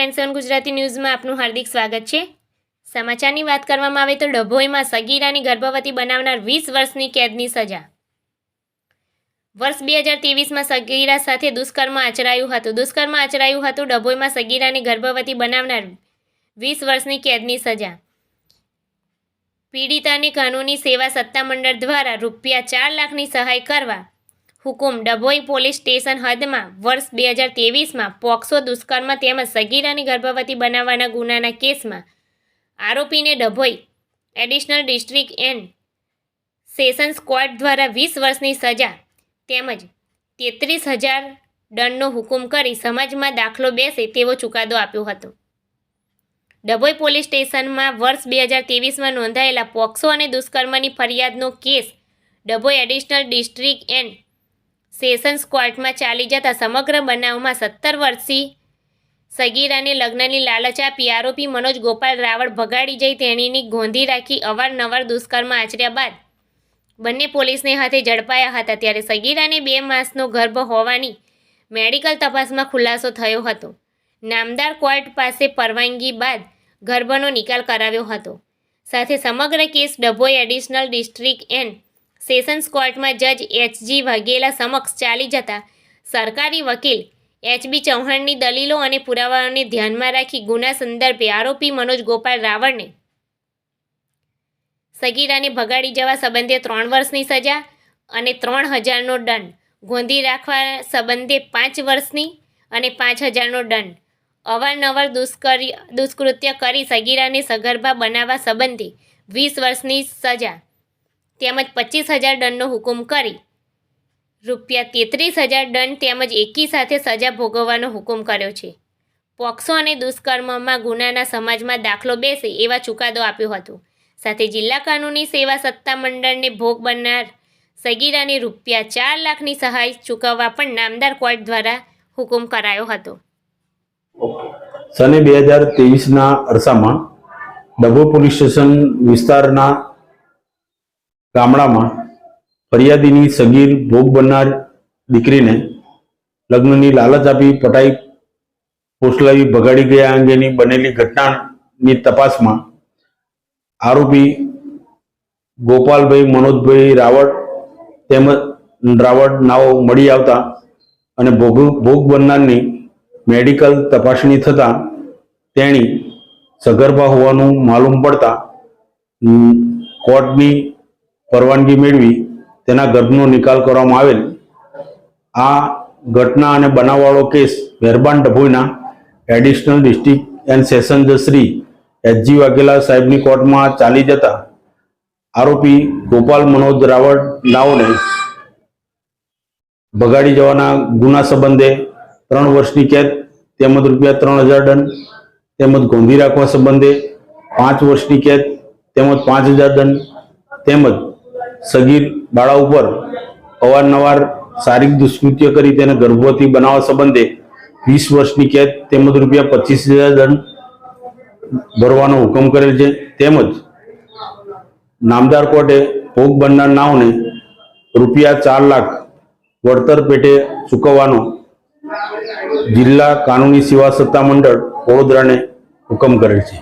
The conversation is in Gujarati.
નાઇન સેવન ગુજરાતી ન્યૂઝમાં આપનું હાર્દિક સ્વાગત છે. સમાચારની વાત કરવામાં આવે તો ડભોઈમાં સગીરાની ગર્ભવતી બનાવનાર વીસ વર્ષની કેદની સજા. વર્ષ બે હજાર ત્રેવીસમાં સગીરા સાથે દુષ્કર્મ આચરાયું હતું. દુષ્કર્મ આચરાયું હતું, ડભોઈમાં સગીરાની ગર્ભવતી બનાવનાર વીસ વર્ષની કેદની સજા. પીડિતાને કાનૂની સેવા સત્તામંડળ દ્વારા રૂપિયા ચાર લાખની સહાય કરવા હુકુમ ડભોઈ પોલીસ સ્ટેશન હદમાં વર્ષ બે હજાર ત્રેવીસમાં પોક્સો દુષ્કર્મ તેમજ સગીરાની ગર્ભવતી બનાવવાના ગુનાના કેસમાં આરોપીને Dabhoi additional district and sessions court દ્વારા વીસ વર્ષની સજા તેમજ તેત્રીસ હજાર દંડનો હુકુમ કરી સમાજમાં દાખલો બેસે તેવો ચુકાદો આપ્યો હતો. ડભોઈ પોલીસ સ્ટેશનમાં વર્ષ બે હજાર ત્રેવીસમાં નોંધાયેલા પોક્સો અને દુષ્કર્મની ફરિયાદનો case Dabhoi additional district and sessions કોર્ટમાં ચાલી જતા સમગ્ર બનાવમાં સત્તર વર્ષી સગીરાને લગ્નની લાલચ આપી આરોપી મનોજ ગોપાલ રાવળ ભગાડી જઈ તેણીની ગોંધી રાખી અવારનવાર દુષ્કર્મ આચર્યા બાદ બંને પોલીસને હાથે ઝડપાયા હતા ત્યારે સગીરાને બે માસનો ગર્ભ હોવાની મેડિકલ તપાસમાં ખુલાસો થયો હતો. નામદાર કોર્ટ પાસે પરવાનગી બાદ ગર્ભનો નિકાલ કરાવ્યો હતો. સાથે સમગ્ર case Dabhoi additional district and sessions કોર્ટમાં જજ એચજી વાઘેલા સમક્ષ ચાલી જતા સરકારી વકીલ એચબી ચૌહાણની દલીલો અને પુરાવાઓને ધ્યાનમાં રાખી ગુના સંદર્ભે આરોપી મનોજ ગોપાલ રાવળને સગીરાને ભગાડી જવા સંબંધે ત્રણ વર્ષની સજા અને ત્રણ હજારનો દંડ. ગોંધી રાખવા સંબંધે પાંચ વર્ષની અને પાંચ હજારનો દંડ. અવારનવાર દુષ્કર્ય દુષ્કૃત્ય કરી સગીરાને સગર્ભા બનાવવા સંબંધે વીસ વર્ષની સજા. તેમજ પચીસ હજાર દંડનો હુકમ કરી. રૂપિયા તેત્રીસ હજાર દંડ તેમજ એકી સાથે સજા ભોગવવાનો હુકમ કર્યો છે. પોક્સો અને દુષ્કર્મમાં ગુનાના સમાજમાં દાખલો બેસે એવા ચુકાદો આપ્યો હતો. સાથે જિલ્લા કાનૂની સેવા સત્તા મંડળને ભોગ બનનાર સગીરાને રૂપિયા ચાર લાખની સહાય ચૂકવવા પણ નામદાર કોર્ટ દ્વારા હુકમ કરાયો હતો. સને બે હજાર તેવીસના અરસામાં ડભો પોલીસ સ્ટેશન વિસ્તારના ગામડામાં ફરિયાદીની સગીર ભોગ બનનાર દીકરીને લગ્નની લાલચ આપી પટાઈ પોસલાવી ભગાડી ગયા અંગેની બનેલી ઘટનાની તપાસમાં આરોપી ગોપાલભાઈ, મનોજભાઈ રાવળ તેમજ રાવળ નાઓ મળી આવતા અને ભોગ ભોગ બનનારની મેડિકલ તપાસણી થતાં તેણી સગર્ભા હોવાનું માલુમ પડતા કોર્ટની પરવાનગી મેળવી, તેના ગર્ભનો નિકાલ કરવામાં આવેલ. આ ઘટના અને બનાવવાળો કેસ મહેરબાન ડભોઈના એડિશનલ ડિસ્ટ્રિક્ટ એન્ડ સેશન જશ્રી શ્રી એચજી વાઘેલા સાહેબની કોર્ટમાં ચાલી જતા આરોપી ગોપાલ મનોજ રાવળ નાઓને ભગાડી જવાના ગુના સંબંધે ત્રણ વર્ષની કેદ, તેમજ રૂપિયા ત્રણ હજાર દંડ, તેમજ ગોંધી રાખવા સંબંધે પાંચ વર્ષની કેદ, તેમજ પાંચ હજાર દંડ, તેમજ સગીર બાળા ઉપર અવારનવાર શારીરિક દુષ્કૃત્ય કરી તેને ગર્ભવતી બનાવવા સંબંધે વીસ વર્ષની કેદ તેમજ રૂપિયા પચીસ હજાર દંડ ભરવાનો હુકમ કરેલ છે. તેમજ નામદાર કોર્ટે ભોગ બનનાર નાઓને રૂપિયા ચાર લાખ વળતર પેટે ચૂકવવાનો જિલ્લા કાનૂની સેવા સત્તા મંડળ વડોદરાને હુકમ કરેલ છે.